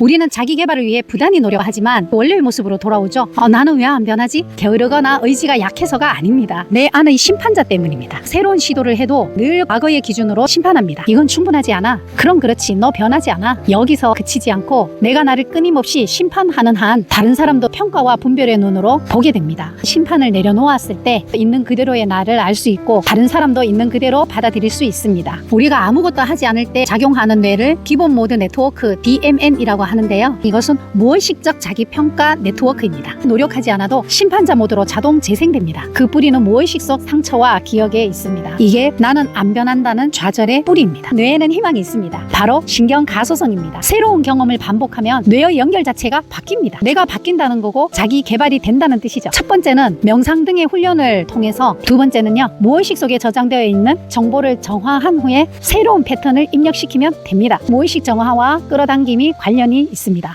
우리는 자기 개발을 위해 부단히 노력하지만 원래의 모습으로 돌아오죠. 어, 나는 왜 안 변하지? 게으르거나 의지가 약해서가 아닙니다. 내 안의 심판자 때문입니다. 새로운 시도를 해도 늘 과거의 기준으로 심판합니다. 이건 충분하지 않아. 그럼 그렇지. 너 변하지 않아. 여기서 그치지 않고 내가 나를 끊임없이 심판하는 한 다른 사람도 평가와 분별의 눈으로 보게 됩니다. 심판을 내려놓았을 때 있는 그대로의 나를 알 수 있고 다른 사람도 있는 그대로 받아들일 수 있습니다. 우리가 아무것도 하지 않을 때 작용하는 뇌를 기본 모드 네트워크 DMN이라고 하는데요. 이것은 무의식적 자기 평가 네트워크입니다. 노력하지 않아도 심판자 모드로 자동 재생됩니다. 그 뿌리는 무의식 속 상처와 기억에 있습니다. 이게 나는 안 변한다는 좌절의 뿌리입니다. 뇌에는 희망이 있습니다. 바로 신경 가소성입니다. 새로운 경험을 반복하면 뇌의 연결 자체가 바뀝니다. 내가 바뀐다는 거고 자기 개발이 된다는 뜻이죠. 첫 번째는 명상 등의 훈련을 통해서 두 번째는요 무의식 속에 저장되어 있는 정보를 정화한 후에 새로운 패턴을 입력시키면 됩니다. 무의식 정화와 끌어당김이 관련이 있습니다.